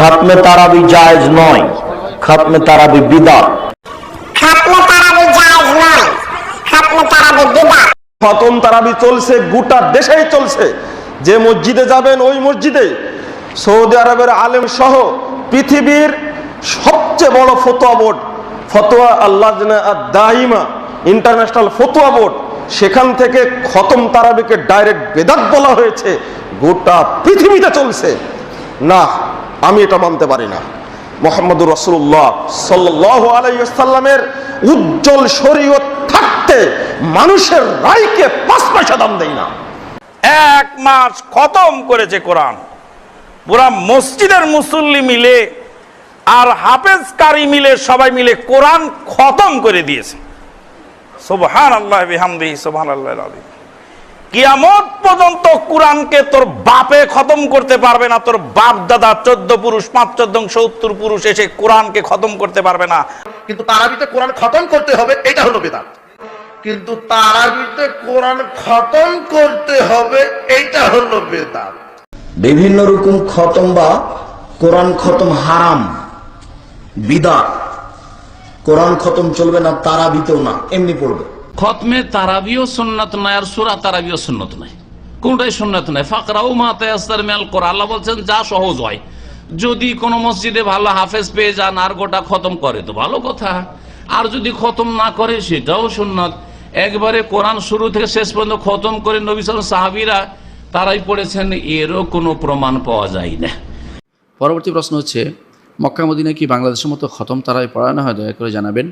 খাতমে তারাবি জায়েজ নয়। খাতমে তারাবি বিদাত। খাতমে তারাবি জায়েজ নয়। খাতমে তারাবি বিদআত খতম তারাবি চলছে গোটা দেশেই চলছে। যে মসজিদে যাবেন ওই মসজিদে সৌদি আরবের আলেম সহ পৃথিবীর সবচেয়ে বড় ফতোয়া বোর্ড ফতোয়া আল্লাহ দাহিমা ইন্টারন্যাশনাল ফতোয়া বোর্ড সেখান থেকে খতম তারাবিকে ডাইরেক্ট বেদাত বলা হয়েছে। গোটা পৃথিবীতে চলছে। না আমি এটা মানতে পারি না। মোহাম্মদুর রসুল্লাহ সাল্লাহ আলাইসাল্লামের উজ্জ্বল শরীয়ত থাকতে মানুষের রায়কে পাঁচ পয়সা দাম দেয় না। এক মাস খতম করেছে কোরআন। পুরা মসজিদের মুসল্লি মিলে আর হাফেজ কারি মিলে সবাই মিলে কোরআন খতম করে দিয়েছে। সুবহান আল্লাহ বিহামদি সুবহান আল্লাহ আলী কিয়ামত পর্যন্ত কোরআনকে তোর বাপে খতম করতে পারবে না তোর বাপ দাদা চোদ্দ পুরুষ পাঁচ চোদ্দ সত্তর পুরুষ এসে কোরআনকে খতম করতে পারবে না। কিন্তু তারাবিতে কোরআন খতম করতে হবে এটা হলো বেদাত। কিন্তু তারাবিতে কোরআন খতম করতে হবে এইটা হলো বেদাত। বিভিন্ন রকম খতম বা কোরআন খতম হারাম বিদাত কোরআন খতম চলবে না তারাবিতেও না এমনি পড়বে। খতমে তারাবিও সুন্নত নয় আর সুরা তারাবিও সুন্নত নয় কোনটাই সুন্নত নয় ফাকরাও মাতায়াস্তার মেল করা আল্লাহ বলছেন, যা সহজ হয়। যদি কোনো মসজিদে ভালো হাফেজ পেয়ে যান, আর গোটা খতম করে তো ভালো কথা। আর যদি খতম না করে, সেটাও সুন্নত। একবারে কোরআন শুরু থেকে শেষ পর্যন্ত খতম করে নবী সাল সাহাবিরা, তারাই পড়েছেন, এরও কোনো প্রমাণ পাওয়া যায় না। পরবর্তী প্রশ্ন হচ্ছে মক্কা মদিনায় কি বাংলাদেশের মতো খতম তারাই পড়ানো হয়? দয়া করে জানাবেন।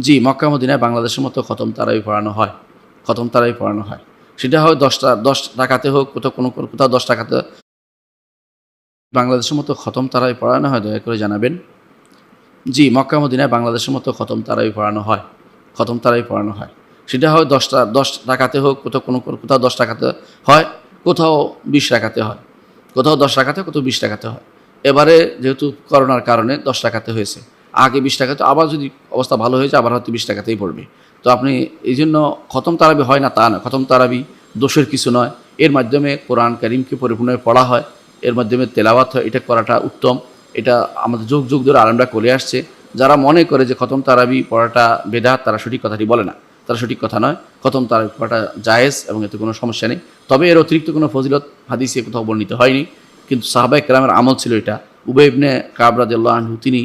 জি, মক্কা মদিনায় বাংলাদেশের মতো খতম তারাই পড়ানো হয়, খতম তারাই পড়ানো হয়। সেটা হয় দশটা, দশ টাকাতে হোক, কোথাও কোনো, কোথাও দশ টাকাতে বাংলাদেশের মতো খতম তারাই পড়ানো হয়, দয়া করে জানাবেন। জি, মক্কা মদিনায় বাংলাদেশের মতো খতম তারাই পড়ানো হয়, খতম তারাই পড়ানো হয়। সেটা হয় দশটা, দশ টাকাতে হোক, কোথাও কোনো- কোথাও দশ টাকাতে হয়, কোথাও বিশ টাকাতে হয়। কোথাও দশ টাকাতে কোথাও বিশ টাকাতে হয়। এবারে যেহেতু করোনার কারণে দশ টাকাতে হয়েছে। আগে বিশ টাকা, তো আবার যদি অবস্থা ভালো হয়েছে আবার হয়তো বিশ টাকাতেই পড়বে। তো আপনি এই জন্য খতম তারাবি হয় না, তা না। খতম তারাবি দোষের কিছু নয়। এর মাধ্যমে কোরআন করিমকে পরিপূর্ণভাবে পড়া হয়, এর মাধ্যমে তেলাওয়াত হয়, এটা করাটা উত্তম। এটা আমাদের যুগ যুগ ধরে আলমরা করে আসছে। যারা মনে করে যে খতম তারাবি পড়াটা বেদাত, তারা সঠিক কথাটি বলে না। তারা সঠিক কথা নয়। খতম তারাবি পড়াটা জায়েজ এবং এতে কোনো সমস্যা নেই। তবে এর অতিরিক্ত কোনো ফজিলত হাদিসে কোথাও বর্ণিত হয়নি। কিন্তু সাহাবাই কেরামের আমল ছিল এটা। উবে ইবনে কাবরাদ আনহু, তিনি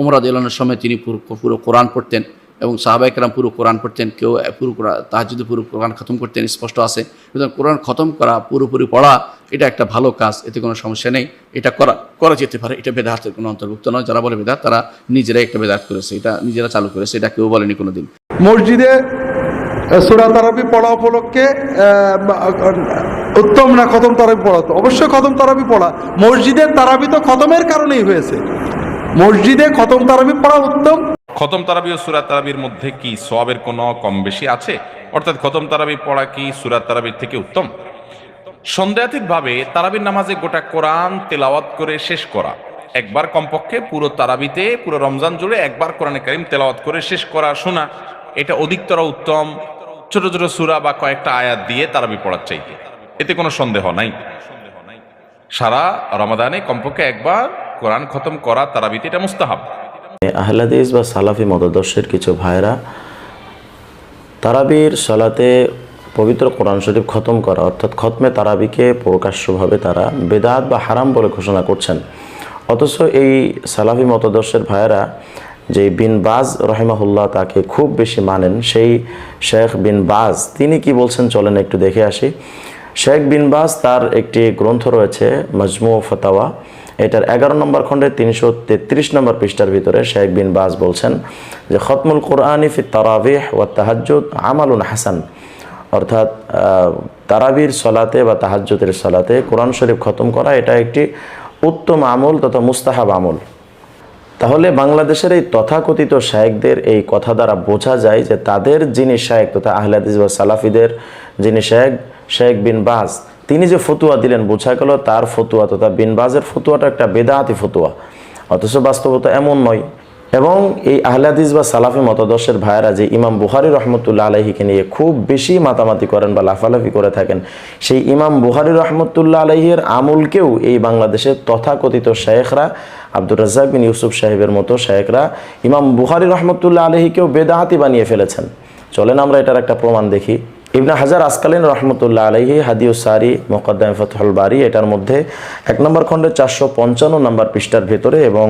ওমরাদ আল্লাহর সময় তিনি পুরো পুরো কোরআন পড়তেন এবং সাহাবাই কেরাম পুরো কোরআন পড়তেন, কেউ পুরো তাহাজুদে পুরো কোরআন খতম করতেন, স্পষ্ট আছে। সুতরাং কোরআন খতম করা, পুরোপুরি পড়া, এটা একটা ভালো কাজ, এতে কোনো সমস্যা নেই। এটা করা করা যেতে পারে, এটা বেদার্থের কোনো অন্তর্ভুক্ত নয়। যারা বলে বেদাত তারা নিজেরাই একটা বেদাত করেছে, এটা নিজেরা চালু করেছে, এটা কেউ বলেনি কোনো দিন মসজিদে সুরা তারাবি পড়া উপলক্ষে উত্তম না খতম তারাবি পড়া? তো অবশ্যই খতম তারাবি পড়া। মসজিদের তারাবি তো খতমের কারণেই হয়েছে। মসজিদে খতম তারাবি পড়া উত্তম? খতম তারাবি ও সুরাত তারাবির মধ্যে কি সওয়াবের কোনো কম বেশি আছে? অর্থাৎ খতম তারাবি পড়া কি সুরাত তারাবির থেকে উত্তম? সন্দেহাতীতভাবে তারাবির নামাজে গোটা কোরআন তেলাওয়াত করে শেষ করা। একবার কমপক্ষে পুরো তারাবিতে, পুরো রমজান জুড়ে একবার কোরআনে কারিম তেলাওয়াত করে শেষ করা শোনা, এটা অধিকতর উত্তম। ছোট ছোট সুরা বা কয়েকটা আয়াত দিয়ে তারাবি পড়ার চাইতে। এতে কোনো সন্দেহ নাই। সারা রমাদানে কমপক্ষে একবার কোরআন খতম করা তারাবিতে এটা মুস্তাহাব। আহলাদিস বা সালাফি মতদর্শের কিছু ভাইরা তারাবির সালাতে পবিত্র কোরআন শরীফ খতম করা, অর্থাৎ খতমে তারাবিকে প্রকাশ্যভাবে তারা বেদাত বা হারাম বলে ঘোষণা করছেন। অথচ এই সালাফি মতদর্শের ভাইয়েরা যে বিন বাজ রহেমাহুল্লাহ তাকে খুব বেশি মানেন, সেই শেখ বিন বাজ, তিনি কি বলছেন চলেন একটু দেখে আসি। শেখ বিন বাজ তার একটি গ্রন্থ রয়েছে মজমু ফতাওয়া। এটার এগারো নম্বর খণ্ডে তিনশো তেত্রিশ নম্বর পৃষ্ঠার ভিতরে শেখ বিন বাজ বলছেন যে, খতমুল কোরআন ফি তারাবিহ ওয়া তাহাজ্জুদ আমালুন হাসান। অর্থাৎ তারাবির সলাতে বা তাহাজ্জুদের সলাতে কোরআন শরীফ খতম করা এটা একটি উত্তম আমল তথা মুস্তাহাব আমল। তাহলে বাংলাদেশের এই তথাকথিত শায়েকদের এই কথা দ্বারা বোঝা যায় যে, তাদের যিনি শায়েক তথা আহলাদিস বা সালাফিদের যিনি শায়েক শেখ বিন বাজ। তিনি যে ফতুয়া দিলেন, বোঝা গেল তার ফতুয়া তথা বিন বাজের ফতুয়াটা একটা বেদাহাতি ফতুয়া। অথচ বাস্তবতা এমন নয়। এবং এই আহলাদিস বা সালাফি মতাদর্শের ভাইয়েরা যে ইমাম বুহারি রহমতুল্লাহ আলহিকে নিয়ে খুব বেশি মাতামাতি করেন বা লাফালাফি করে থাকেন, সেই ইমাম বুহারি রহমতুল্লাহ আলহির আমুলকেও এই বাংলাদেশের তথাকথিত শেখরা, আব্দুর রাজ্জাক বিন ইউসুফ সাহেবের মতো শেখরা ইমাম বুহারি রহমতুল্লাহ আলহিকেও বেদাহাতি বানিয়ে ফেলেছেন। চলেন আমরা এটার একটা প্রমাণ দেখি। ইবনা হাজার আসকালীন রহমতুল্লাহ আলহি হাদিউসারি মোকদ্দাম ফতহুল বারি, এটার মধ্যে এক নম্বর খণ্ডের চারশো পঞ্চান্ন নম্বর পৃষ্ঠার ভেতরে এবং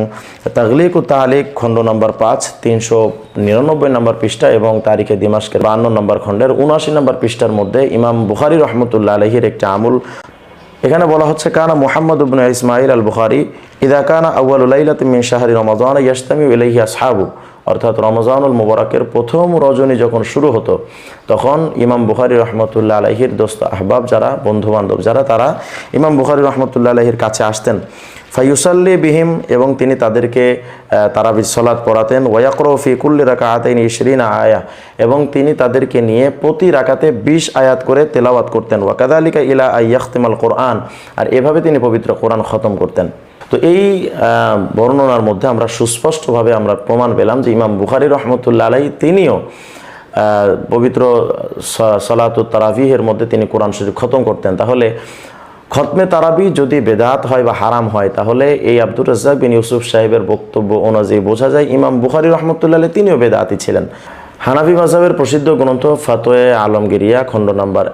তাগলিক ও তাহলিক খণ্ড নম্বর পাঁচ, তিনশো নিরানব্বই নম্বর পৃষ্ঠা এবং তারিখে দিমাসকের বান্ন নম্বর খণ্ডের উনআশি নম্বর পৃষ্ঠার মধ্যে ইমাম বুহারি রহমতুল্লাহ আলহির একটি আমুল। এখানে বলা হচ্ছে, কানা মোহাম্মদ ইবনে ইসমাইল আল বুহারি ইদা কানা লাইলাত মিন শাহরি রমাদান ইয়াস্তামি ইলাইহি আসহাবু। অর্থাৎ রমজানুল মুবারকের প্রথম রজনী যখন শুরু হতো, তখন ইমাম বুখারি রহমতুল্লাহ আলহির দোস্ত আহবাব যারা বন্ধু বান্ধব যারা, তারা ইমাম বুখারি রহমতুল্লাহ আলহির কাছে আসতেন। ফাইউসাল্লি বিহিম এবং তিনি তাদেরকে তারা সলাৎ পড়াতেন। ওয়াকরো ফিকুল্লি রাকা আতেন ইশরিন আয়া। এবং তিনি তাদেরকে নিয়ে প্রতি রাকাতে বিশ আয়াত করে তেলাওয়াত করতেন। ওয়াকাদা আলিকা ইলা আয়াখতিমাল কোরআন। আর এভাবে তিনি পবিত্র কোরআন খতম করতেন। তো এই বর্ণনার মধ্যে আমরা সুস্পষ্টভাবে আমরা প্রমাণ পেলাম যে ইমাম বুখারি রহমতুল্লা আলাই তিনিও পবিত্র সলাতুত তারাবিহের মধ্যে তিনি কোরআন শরীফ খতম করতেন। তাহলে খতমে তারাবি যদি বেদাত হয় বা হারাম হয়, তাহলে এই আব্দুর রাজ্জাক বিন ইউসুফ সাহেবের বক্তব্য অনুযায়ী বোঝা যায় ইমাম বুখারি রহমতুল্লাহ তিনিও বেদাতি ছিলেন। হানাফি মাজাবের প্রসিদ্ধ গ্রন্থ ফাতোয়ে আলমগিরিয়া, খণ্ড নাম্বার